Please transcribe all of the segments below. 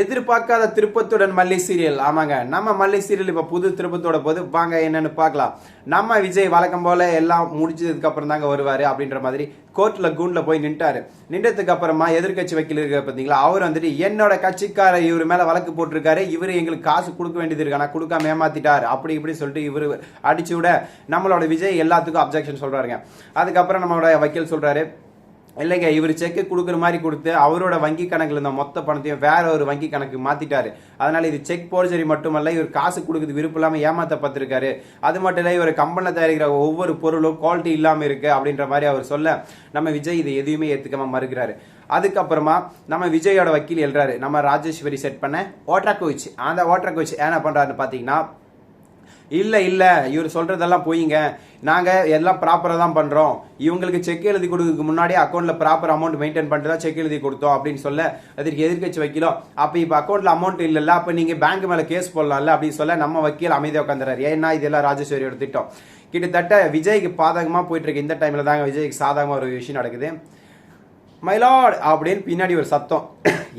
எதிர்பார்க்காத திருப்பத்துடன் மல்லி சீரியல். ஆமாங்க. நம்ம மல்லி சீரியல் இப்போ புது திருப்பத்தோட போது வாங்க என்னன்னு பார்க்கலாம். நம்ம விஜய் வழக்கம் போல எல்லாம் முடிஞ்சதுக்கு அப்புறம் தாங்க வருவாரு அப்படின்ற மாதிரி கோர்ட்ல கூண்டில் போய் நின்ட்டாரு. நின்றதுக்கு அப்புறமா எதிர்க்கட்சி வக்கீல் இருக்க பார்த்தீங்களா அவர் வந்துட்டு என்னோட கட்சிக்கார இவர் மேல வழக்கு போட்டிருக்காரு. இவர் எங்களுக்கு காசு கொடுக்க வேண்டியது இருக்கு. ஆனால் கொடுக்காம ஏமாத்திட்டார். அப்படி இப்படி சொல்லிட்டு இவர் அடிச்சு விட நம்மளோட விஜய் எல்லாத்துக்கும் அப்ஜெக்ஷன் சொல்றாருங்க. அதுக்கப்புறம் நம்மளோட வக்கீல் சொல்றாரு இல்லைங்க இவர் செக்கு கொடுக்குற மாதிரி கொடுத்து அவரோட வங்கி கணக்கில் இருந்த மொத்த பணத்தையும் வேற ஒரு வங்கி கணக்கு மாத்திட்டாரு. அதனால இது செக் போர்ஜரி மட்டுமல்ல இவர் காசு கொடுக்குறது விருப்பம் இல்லாமல் ஏமாத்தப்பட்டிருக்காரு. அது மட்டும் இல்லை இவர் கம்பெனியில் தயாரிக்கிற ஒவ்வொரு பொருளும் குவாலிட்டி இல்லாமல் இருக்கு அப்படின்ற மாதிரி அவர் சொல்ல நம்ம விஜய் இதை எதுவுமே ஏற்றுக்காம மறுக்கிறாரு. அதுக்கப்புறமா நம்ம விஜயோட வக்கீல் எழுறாரு நம்ம ராஜேஸ்வரி செட் பண்ண ஓட்டர் கோச் அந்த ஓட்டர் கோச் என்ன பண்றாருன்னு பாத்தீங்கன்னா இல்லை இல்லை இவர் சொல்கிறதெல்லாம் போயிங்க. நாங்கள் எல்லாம் ப்ராப்பராக தான் பண்ணுறோம் இவங்களுக்கு செக் எழுதி கொடுக்கறதுக்கு முன்னாடி அக்கௌண்ட்டில் ப்ராப்பர் அமௌண்ட் மெயின்டைன் பண்ணிட்டு தான் செக் எழுதி கொடுத்தோம் அப்படின்னு சொல்ல அதற்கு எதிர்க்கட்சி வக்கீலோ அப்போ இப்போ அக்கௌண்ட்டில் அமௌண்ட் இல்லைல்ல அப்போ நீங்கள் பேங்க் மேலே கேஸ் போடலாம்ல அப்படின்னு சொல்ல நம்ம வக்கீல் அமைதியாக உட்காந்துறாரு ஏன்னா இதெல்லாம் ராஜேஸ்வரியோட திட்டம். கிட்டத்தட்ட விஜய்க்கு பாதகமாக போயிட்டு இருக்கு இந்த டைமில் தாங்க விஜய்க்கு சாதகமாக ஒரு விஷயம் நடக்குது. மயிலாடு அப்படின்னு பின்னாடி ஒரு சத்தம்.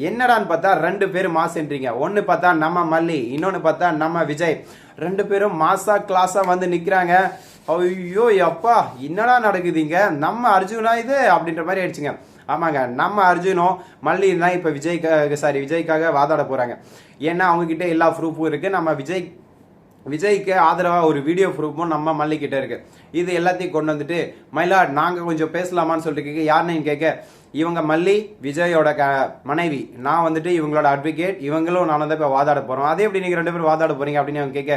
என்னடான்னு பார்த்தா ரெண்டு பேரும் மாசுன்றீங்க. ஒன்று பார்த்தா நம்ம மல்லி இன்னொன்று பார்த்தா நம்ம விஜய். ரெண்டு பேரும் மாசா கிளாஸாக வந்து நிற்கிறாங்க ஐயோ அப்பா என்னடா நடக்குதுங்க? நம்ம அர்ஜுனா இது? அப்படின்ற மாதிரி ஆயிடுச்சுங்க. ஆமாங்க நம்ம அர்ஜுனும் மல்லி தான் இப்போ விஜய்க்காக சாரி விஜய்க்காக வாதாட போகிறாங்க ஏன்னா அவங்கக்கிட்ட எல்லா ப்ரூஃபும் இருக்குது நம்ம விஜய் விஜய்க்கு ஆதரவாக ஒரு வீடியோ ப்ரூஃபும் நம்ம மல்லிக்கிட்ட இருக்குது இது எல்லாத்தையும் கொண்டு வந்துட்டு மயிலாட் நாங்கள் கொஞ்சம் பேசலாமான்னு சொல்லிட்டு கேட்க யாருன்னு கேட்க இவங்க மல்லி விஜயோட க மனைவி. நான் வந்துட்டு இவங்களோட அட்வொகேட் இவங்களும் நான் வந்து இப்போ வாதாட போகிறோம் அதே எப்படி நீங்கள் ரெண்டு பேரும் வாதாட போகிறீங்க அப்படின்னு அவங்க கேட்க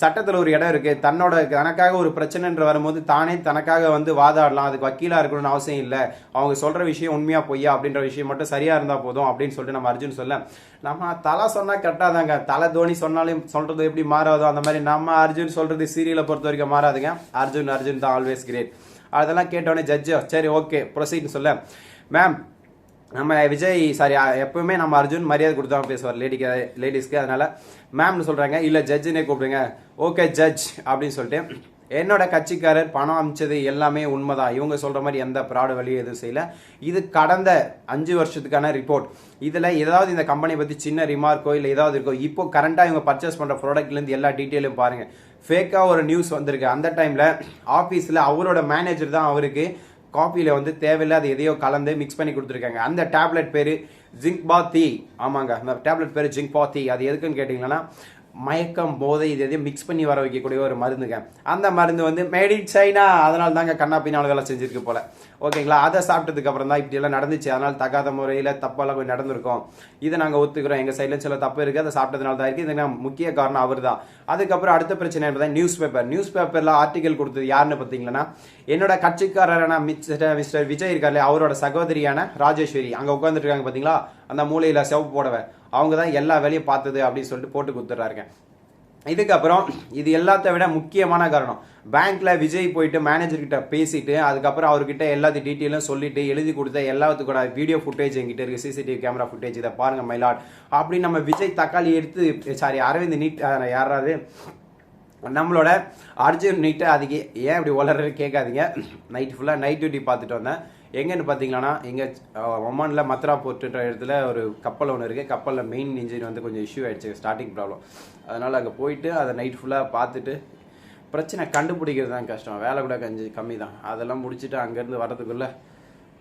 சட்டத்தில் ஒரு இடம் இருக்குது தன்னோட தனக்காக ஒரு பிரச்சனைன்ற வரும்போது தானே தனக்காக வந்து வாதாடலாம். அதுக்கு வக்கீலாக இருக்கணும்னு அவசியம் இல்லை. அவங்க சொல்கிற விஷயம் உண்மையாக பொய்யா அப்படின்ற விஷயம் மட்டும் சரியாக இருந்தால் போதும் அப்படின்னு சொல்லிட்டு நம்ம அர்ஜுன் சொல்ல நம்ம தலை சொன்னால் கரெக்டாக தாங்க. தலை தோனி சொன்னாலும் சொல்கிறது எப்படி மாறாதோ அந்த மாதிரி நம்ம அர்ஜுன் சொல்கிறது சீரியலை பொறுத்த வரைக்கும் மாறாதுங்க. அர்ஜுன் அர்ஜுன் தான் ஆல்வேஸ் கிரேட் அதெல்லாம் கேட்டோடனே ஜட்ஜு சரி ஓகே ப்ரொசீட்னு சொல்ல. மேம் நம்ம விஜய் சாரி எப்பவுமே நம்ம அர்ஜுன் மரியாதை கொடுத்தா பேசுவார் லேடிக்கு லேடிஸ்க்கு அதனால. மேம்னு சொல்றாங்க இல்ல ஜட்ஜுனே கூப்பிடுங்க. ஓகே ஜட்ஜ் அப்படின்னு சொல்லிட்டு என்னோட கட்சிக்காரர் பணம் அமைச்சது எல்லாமே உண்மைதான். இவங்க சொல்ற மாதிரி எந்த ப்ராடு வழியும் எதுவும் செய்யல. இது கடந்த அஞ்சு வருஷத்துக்கான ரிப்போர்ட் இதுல ஏதாவது இந்த கம்பெனி பத்தி சின்ன ரிமார்க்கோ இல்ல ஏதாவது இருக்கோ இப்போ கரண்டா இவங்க பர்ச்சேஸ் பண்ற ப்ராடக்ட்ல இருந்து எல்லா டீட்டெயிலும் பாருங்க. ஃபேக்காக ஒரு நியூஸ் வந்திருக்கு. அந்த டைமில் ஆஃபீஸில் அவரோட மேனேஜர் தான் அவருக்கு காஃபியில் வந்து தேவையில்லாத எதையோ கலந்து மிக்ஸ் பண்ணி கொடுத்துருக்காங்க. அந்த டேப்லெட் பேர் ஜிங்க் பாத்தி ஆமாங்க. அந்த டேப்லெட் பேர் ஜிங்க் பாத்தி அது எதுக்குன்னு கேட்டிங்கன்னா மயக்கம் போதை இது எதையும் மிக்ஸ் பண்ணி வர வைக்கக்கூடிய ஒரு மருந்துங்க. அந்த மருந்து வந்து மேட் இன் சைனா அதனால தாங்க கண்ணா பின்னால்களை செஞ்சிருக்கு போல. ஓகேங்களா? அதை சாப்பிட்டதுக்கு அப்புறம் தான் இப்படி எல்லாம் நடந்துச்சு. அதனால தகாத முறையில் தப்பெல்லாம் கொஞ்சம் நடந்திருக்கும். இதை நாங்கள் ஒத்துக்கிறோம். எங்கள் சைடில் சில தப்பு இருக்குது அதை சாப்பிட்டதுனால தான் இருக்குது இதுக்கு முக்கிய காரணம் அவர் தான் அதுக்கப்புறம் அடுத்த பிரச்சனை என்பதா நியூஸ் பேப்பர் நியூஸ் பேப்பரில் ஆர்டிகல் கொடுத்தது யாருன்னு பார்த்தீங்கன்னா என்னோட கட்சிக்காரரான மிஸ்டர் மிஸ்டர் விஜய் இருக்கார்ல அவரோட சகோதரியான ராஜேஸ்வரி. அங்கே உட்காந்துட்டு இருக்காங்க பார்த்தீங்களா? அந்த மூலையில் செவப்பு போடவை. அவங்க தான் எல்லா வேலையும் பார்த்தது அப்படின்னு சொல்லிட்டு போட்டு கொடுத்துட்றாருங்க. இதுக்கப்புறம் இது எல்லாத்த விட முக்கியமான காரணம். பேங்க்கில் விஜய் போயிட்டு மேனேஜர்கிட்ட பேசிட்டு அதுக்கப்புறம் அவர்கிட்ட எல்லாத்து டீட்டெயிலும் சொல்லிட்டு எழுதி கொடுத்த எல்லாத்துக்கூட வீடியோ ஃபுட்டேஜ் எங்கிட்ட இருக்குது சிசிடிவி கேமரா ஃபுட்டேஜ் இதை பாருங்க மயிலாட் அப்படின்னு நம்ம விஜய் தக்காளி எடுத்து சாரி அரவிந்த் நீட் யாராவது நம்மளோட அர்ஜுன் நீட்டு அதுக்கு ஏன் இப்படி வளர்றது கேட்காதீங்க. நைட் ஃபுல்லாக நைட் டியூட்டி பார்த்துட்டு வந்தேன். எங்கேன்னு பார்த்தீங்கன்னா எங்கள் ஒமானில் மத்ரா போர்ட்டுன்ற இடத்துல ஒரு கப்பல் ஒன்று இருக்குது கப்பலில் மெயின் இன்ஜின் வந்து கொஞ்சம் இஷ்யூ ஆகிடுச்சு ஸ்டார்டிங் ப்ராப்ளம் அதனால் அங்கே போயிட்டு அதை நைட் ஃபுல்லாக பார்த்துட்டு பிரச்சனை கண்டுபிடிக்கிறது தான் கஷ்டம். வேலை கூட கஞ்சி கம்மி தான் அதெல்லாம் முடிச்சுட்டு அங்கேருந்து வரதுக்குள்ளே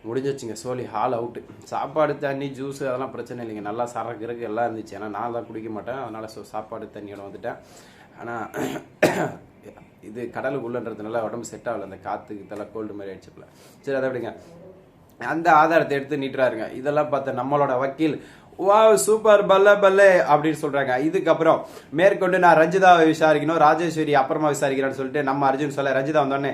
முடிஞ்சிச்சுங்க சோலி ஹால் அவுட்டு சாப்பாடு தண்ணி ஜூஸ் அதெல்லாம் பிரச்சனை இல்லைங்க. நல்லா சரக்கு இருக்கு எல்லாம் இருந்துச்சு. ஏன்னா நான் தான் குடிக்க மாட்டேன். அதனால் ஸோ சாப்பாடு தண்ணியோட வந்துட்டேன். ஆனால் இது கடலுக்குள்ளன்றதுனால உடம்பு செட் ஆகல. அந்த காற்றுக்கு தலை கோல்டு மாதிரி ஆயிடுச்சுல சரி அதை விடுங்க. அந்த ஆதாரத்தை எடுத்து நீட்டுறாருங்க இதெல்லாம் பார்த்த நம்மளோட வக்கீல் வா சூப்பர் பல்ல பல்லே அப்படின்னு சொல்றாங்க. இதுக்கப்புறம் மேற்கொண்டு நான் ரஞ்சிதாவை விசாரிக்கணும் ராஜேஸ்வரி அப்புறமா விசாரிக்கிறேன்னு சொல்லிட்டு நம்ம அர்ஜுன் சொல்ல ரஞ்சிதா வந்தோடனே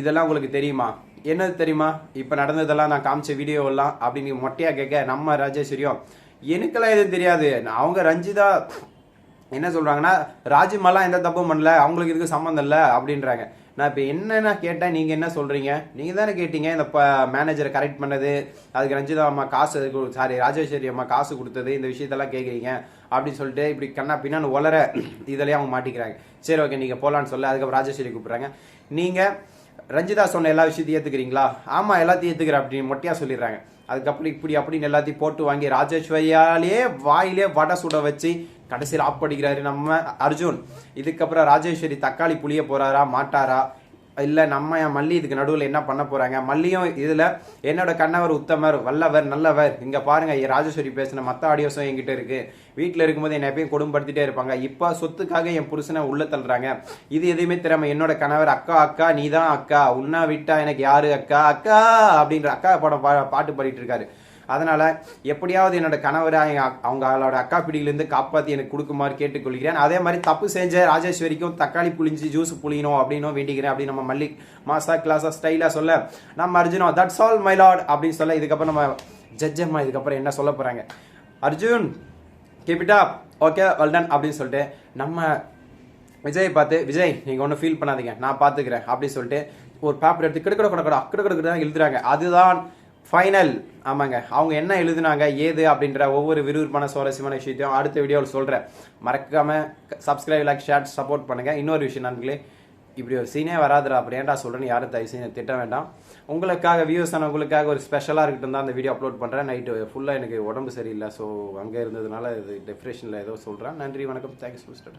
இதெல்லாம் உங்களுக்கு தெரியுமா? என்னது தெரியுமா? இப்போ நடந்ததெல்லாம் நான் காமிச்ச வீடியோ எல்லாம் அப்படின்னு மொட்டையா கேட்க நம்ம ராஜேஸ்வரியும் எனக்கெல்லாம் எதுவும் தெரியாது. அவங்க ரஞ்சிதா என்ன சொல்கிறாங்கன்னா ராஜிமாலாம் எந்த தப்பும் பண்ணல அவங்களுக்கு இதுக்கு சம்மந்தம் இல்லை அப்படின்றாங்க. நான் இப்போ என்னென்ன கேட்டேன் நீங்கள் என்ன சொல்கிறீங்க நீங்கள் தானே கேட்டீங்க இந்த மேனேஜரை கரெக்ட் பண்ணது அதுக்கு ரஞ்சிதா அம்மா காசு சாரி ராஜேஸ்வரி அம்மா காசு கொடுத்தது இந்த விஷயத்தெல்லாம் கேட்குறீங்க அப்படின்னு சொல்லிட்டு இப்படி கண்ணா பின்னான்னு உலர இதிலே அவங்க மாட்டிக்கிறாங்க. சரி ஓகே நீங்கள் போகலான்னு சொல்ல அதுக்கப்புறம் ராஜேஸ்வரி கூப்பிட்றாங்க. நீங்கள் ரஞ்சிதா சொன்ன எல்லா விஷயத்தையும் ஏற்றுக்கிறீங்களா ஆமாம் எல்லாத்தையும் ஏற்றுக்கிறேன் அப்படின்னு மொட்டையாக சொல்லிடுறாங்க. அதுக்கப்புறம் இப்படி அப்படின்னு எல்லாத்தையும் போட்டு வாங்கி ராஜேஸ்வரியாலே வாயிலே வடை சுட வச்சு கடைசியில் ஆப் படிக்கிறாரு நம்ம அர்ஜுன். இதுக்கப்புறம் ராஜேஸ்வரி தக்காளி புளிய போறாரா மாட்டாரா? இல்லை நம்ம என் மல்லி இதுக்கு நடுவில் என்ன பண்ண போகிறாங்க மல்லியும் இதில் என்னோட கண்ணவர் உத்தமர் வல்லவர் நல்லவர். இங்கே பாருங்க ஐயா ராஜேஸ்வரி பேசின மற்ற ஆடியோஸும் என்கிட்ட இருக்குது வீட்டில் இருக்கும்போது என்னை எப்பயும் கொடும்படுத்திட்டே இருப்பாங்க. இப்போ சொத்துக்காக என் புருஷனை உள்ள தள்ளுறாங்க. இது எதுவுமே திறமை என்னோட கணவர் அக்கா அக்கா நீ தான் அக்கா. உன்னா விட்டா எனக்கு யாரு அக்கா? அக்கா! அப்படின்ற அக்கா படம் பா- பாட்டு பாடிட்டு இருக்காரு. அதனால் எப்படியாவது என்னோட கணவரை அவங்களோட அக்கா பிடியிலேருந்து காப்பாற்றி எனக்கு கொடுக்குமாறு கேட்டுக்கொள்கிறேன். அதே மாதிரி தப்பு செஞ்ச ராஜேஸ்வரிக்கும் தக்காளி புளிஞ்சு ஜூஸ் புளியணும் அப்படின்னும் வேண்டிக்கிறேன் அப்படின்னு நம்ம மல்லிக் மாசா கிளாஸாக ஸ்டைலாக சொல்ல நம்ம அர்ஜுனோ தட்ஸ் ஆல் மை லார்ட் அப்படின்னு சொல்ல இதுக்கப்புறம் நம்ம ஜட்ஜம்மா இதுக்கப்புறம் என்ன சொல்ல போகிறாங்க அர்ஜுன் கேபிட்டா ஓகே வெல்டன் அப்படின்னு சொல்லிட்டு நம்ம விஜய் பார்த்து விஜய் நீங்கள் ஒன்றும் ஃபீல் பண்ணாதீங்க. நான் பார்த்துக்கிறேன் அப்படின்னு சொல்லிட்டு ஒரு பேப்பர் எடுத்து கிடக்கட கிடக்கடா கிடக்கட தான் எழுதுறாங்க அதுதான் ஃபைனல் ஆமாங்க. அவங்க என்ன எழுதுனாங்க ஏது அப்படின்ற ஒவ்வொரு விறுவிறுப்பான சுவாரஸ்யமான விஷயத்தையும் அடுத்த வீடியோவில் சொல்கிறேன் மறக்காம சப்ஸ்கிரைப் லைக் ஷேர் சப்போர்ட் பண்ணுங்கள் இன்னொரு விஷயம் நண்பர்களே இப்படி ஒரு சீனே வராதுடா அப்படி ஏன்டா சொல்கிறேன்னு யாரும் தயவு செய்து திட்ட வேண்டாம். உங்களுக்காக வியூஸ் உங்களுக்காக ஒரு ஸ்பெஷலாக இருக்கட்டும் தான் அந்த வீடியோ அப்லோட் பண்ணுறேன் நைட்டு ஃபுல்லாக எனக்கு உடம்பு சரியில்லை ஸோ அங்கே இருந்ததுனால இது டெப்ரெஷனில் ஏதோ சொல்கிறேன் நன்றி வணக்கம். Thanks mister